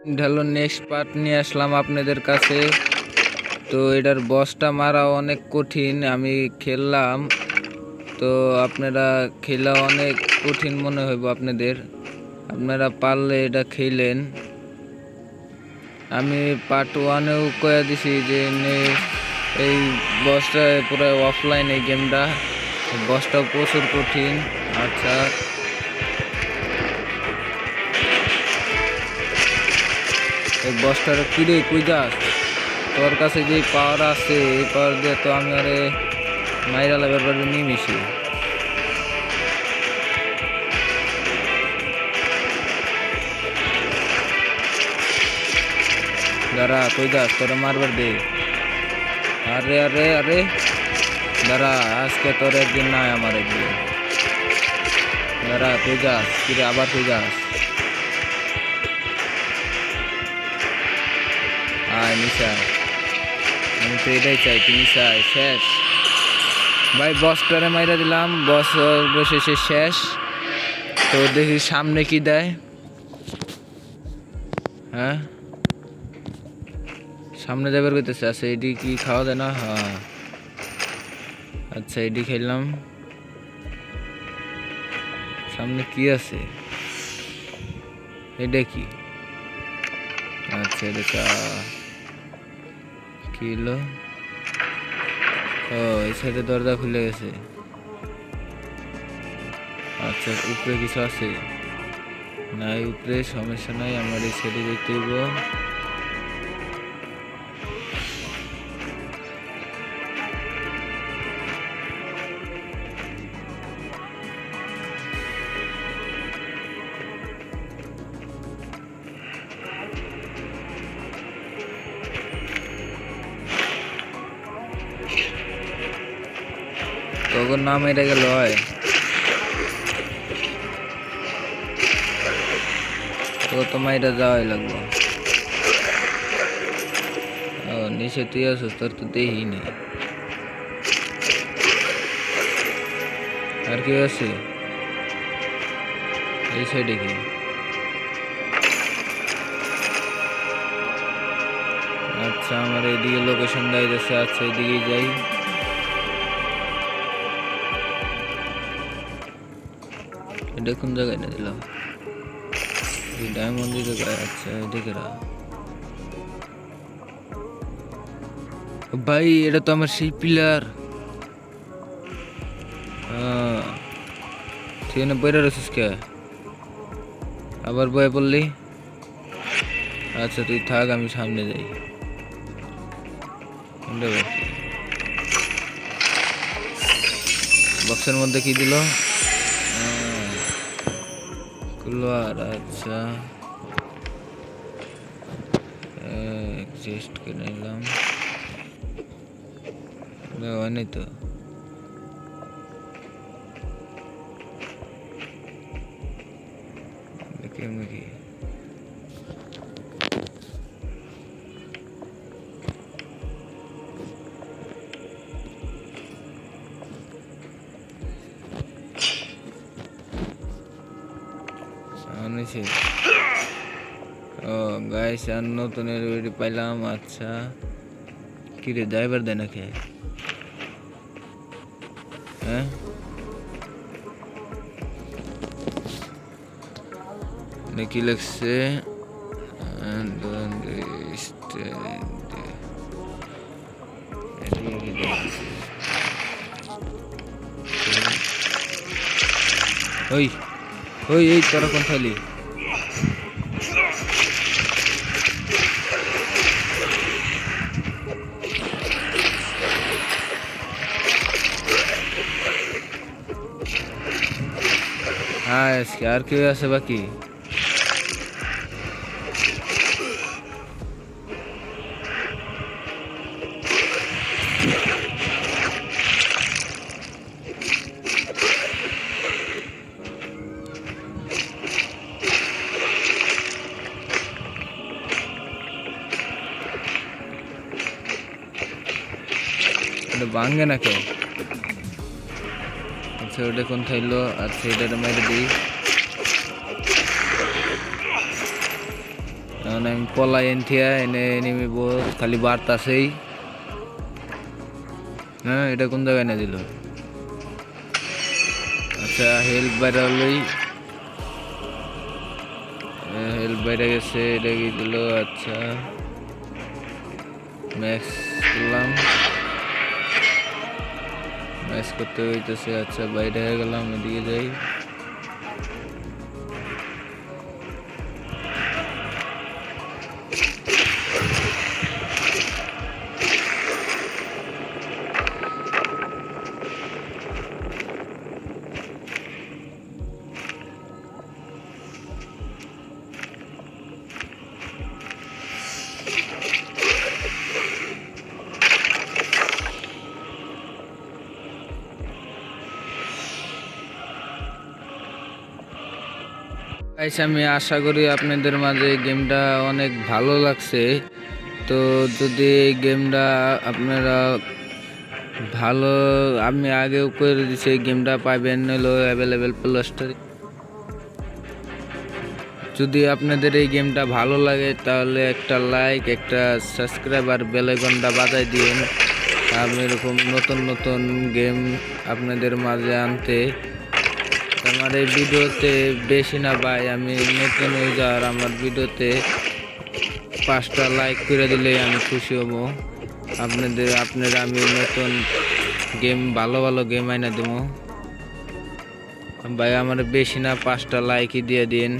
ঢালো next part নিয়ে আসলাম আপনাদের কাছে। তো এটার বসটা মারা অনেক কঠিন, আমি খেললাম। তো আপনারা খেলা অনেক কঠিন মনে হইব আপনাদের। আপনারা পারলে এটা খেলেন। আমি পার্ট ওয়ানেও কয়ে দিছি যে এই বসটা পুরো অফলাইন এই গেমটা বসটাও প্রচুর কঠিন। আচ্ছা। এই বসটার কিরে, কুই যাস? তোর কাছে যে পাওয়ার আছে, এই পাওয়ার দিয়ে তো আমি আরে মাইরালা ব্যাপারে নিয়ে মিশি। দাঁড়া, কই যাস? তোরা মারবার দে। আরে আরে আরে। দাঁড়া, আজকে তোর একদিন নাই আমার একদিন। দাঁড়া তুই যাস? কিরে, আবার তুই যাস? আয় নিশা আমি তো এটাই চাই তুই নিশায় শেষ। ভাই বস বসটারে মাইরা দিলাম। বস সে শেষ। তো দেখি সামনে কি দেয়। হ্যাঁ? সামনে যাবার কইতেছে। আচ্ছা এটি কি খাওয়া দেয় না? হ্যাঁ। আচ্ছা এটি খেলাম। সামনে কি আছে? এটা কি? আচ্ছা এটা কি ও, এই সাইডে দরজা খুলে গেছে। আচ্ছা উপরে কিছু আছে? নাই, উপরে সমস্যা নাই, আমার এই সাইডে দেখতে তখন নাম এটা গেল, হয়। তো তোমার এটা যাওয়াই লাগবো। ও, নিচে তুই আসিস তোর তো দেহি নেই। আর কি আছে? এই সাইডে কি? আচ্ছা আমার এইদিকে লোকেশন দেয় আচ্ছা এইদিকে যাই। এটা কোন জায়গায় না দিলাম? ডায়মন্ড দিকে গায়ে আচ্ছা এদিকে রা ভাই, এটা তো আমার সেই পিলার তুই এনে বইরা রয়েছিস কে? আবার বয়ে পড়লি আচ্ছা তুই থাক, আমি সামনে যাই? বক্সের মধ্যে কি দিল? কুলোয়ার আচ্ছা এক্সিস্ট করে নিলাম হয়নি তো দেখি আমি কি আনেছি ও গাইস আর নতুন এলইডি পাইলাম আচ্ছা কি রে ড্রাইভার দেয় নাকি হ্যাঁ এটা কি লাগছে And then the stand- এটা কি লাগছে? ওই ওই এই তোরা কোন থালি হ্যাঁ আজকে আর কেউ আছে বাকি এটা ভাঙে না কেউ। আচ্ছা ওটা কোন খাইলো আর এটা মেরে দিই। এখন আমি পলাই এনথিয়া, এনে নিমিব, খালি বার্তাছেই হ্যাঁ এটা কোন জায়গায় না দিল? আচ্ছা হেল্প বাইরে হলোই হেল্প বাইরে গেছে, এটা কি দিল? আচ্ছা ম্যাক্স করলাম। ম্যাক্স করতে হইতেছে আচ্ছা বাইরে গেলাম এদিকে যাই গাইস আমি আশা করি আপনাদের মাঝে গেমটা অনেক ভালো লাগছে। তো যদি এই গেমটা আপনারা ভালো, আমি আগেও করে দিছি, এই গেমটা পাবেন হলো অ্যাভেলেবেল প্লে স্টোরে যদি আপনাদের এই গেমটা ভালো লাগে, তাহলে একটা লাইক একটা সাবস্ক্রাইব আর বেলাইকনটা বাজাই দিন আমি এরকম নতুন নতুন গেম আপনাদের মাঝে আনতে আমার এই ভিডিওতে বেশি না ভাই, আমি নতুন ইউজার আমার ভিডিওতে পাঁচটা লাইক করে দিলে আমি খুশি হব। আপনাদের, আপনারা আমি নতুন গেম ভালো ভালো গেম আইনা দেবো ভাই, আমার বেশি না পাঁচটা লাইকই দিয়ে দিন।